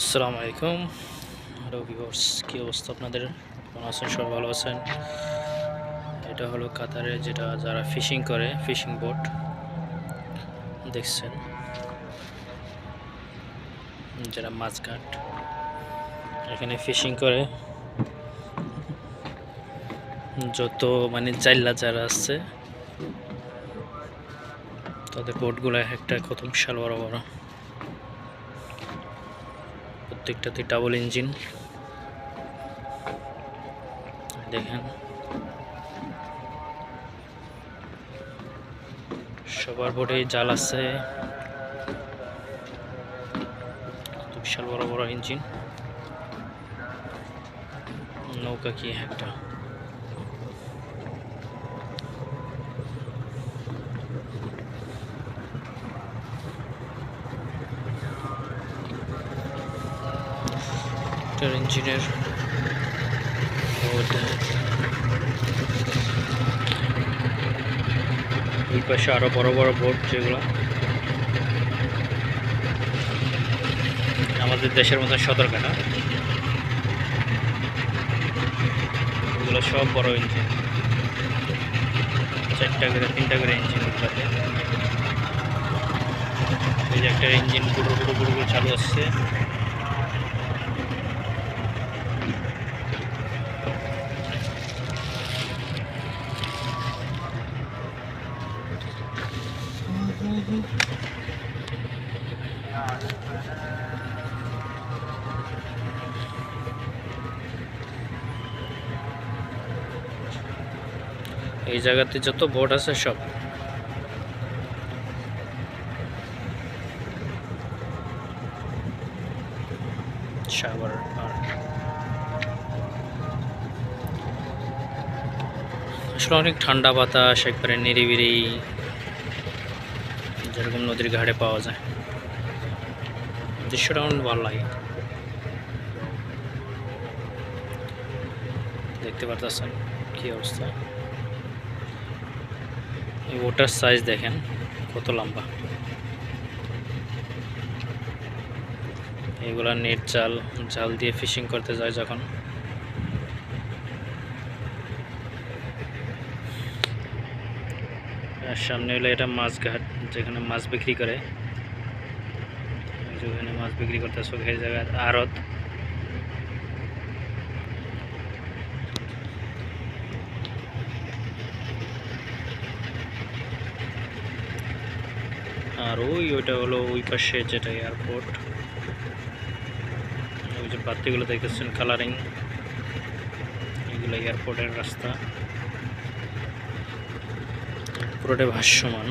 আসসালামু আলাইকুম। Hello viewers, কী অবস্থা আপনাদের? কেমন আছেন? সবাই ভালো আছেন? এটা হলো কাতারে যেটা যারা ফিশিং করে, ফিশিং বোট। দেখছেন? যারা মাছঘাট এখানে ফিশিং করে। যত মানে চাইল্লা যারা আছে, তাদের বোটগুলো একটা কত বিশাল বড় বড় প্রত্যেকটাতে ডাবল ইঞ্জিন দেখেন। সবার বোর্ডে জাল আছে। বিশাল বড় বড় ইঞ্জিন নৌকা কি একটা? এটার ইঞ্জিনের ওই পাশে আরও বড় বড় বোট যেগুলো। আমাদের দেশের মতন সতর্কতা এগুলো সব বড় ইঞ্জিন চারটা করে, তিনটা করে ইঞ্জিন এই যে একটা ইঞ্জিন গুড়ো গুড়ো গুড়ো চালু আসছে এই জায়গাতে যত বোট আছে সব। আসলে অনেক ঠান্ডা বাতাস একবারে নিরিবিরি যেরকম নদীর ঘাটে পাওয়া যায়। দৃশ্যটা অনেক ভালো লাগে। দেখতে পারতেছেন কি অবস্থা? এই ওটার সাইজ দেখেন, কত লম্বা। এগুলা নেট জাল জাল দিয়ে ফিশিং করতে যায় যখন। সামনে হলো এটা মাছ ঘাট, যেখানে মাছ বিক্রি করে। এই যে ওখানে মাছ বিক্রি করতে চোখের জায়গায় আড়ত। আর ওই, ওইটা হলো ওই পাশে যেটা এয়ারপোর্ট ওই যে বাতিগুলো দেখতেছেন কালারিং এগুলো এয়ারপোর্টের রাস্তা। পুরোটাই ভাষ্যমান।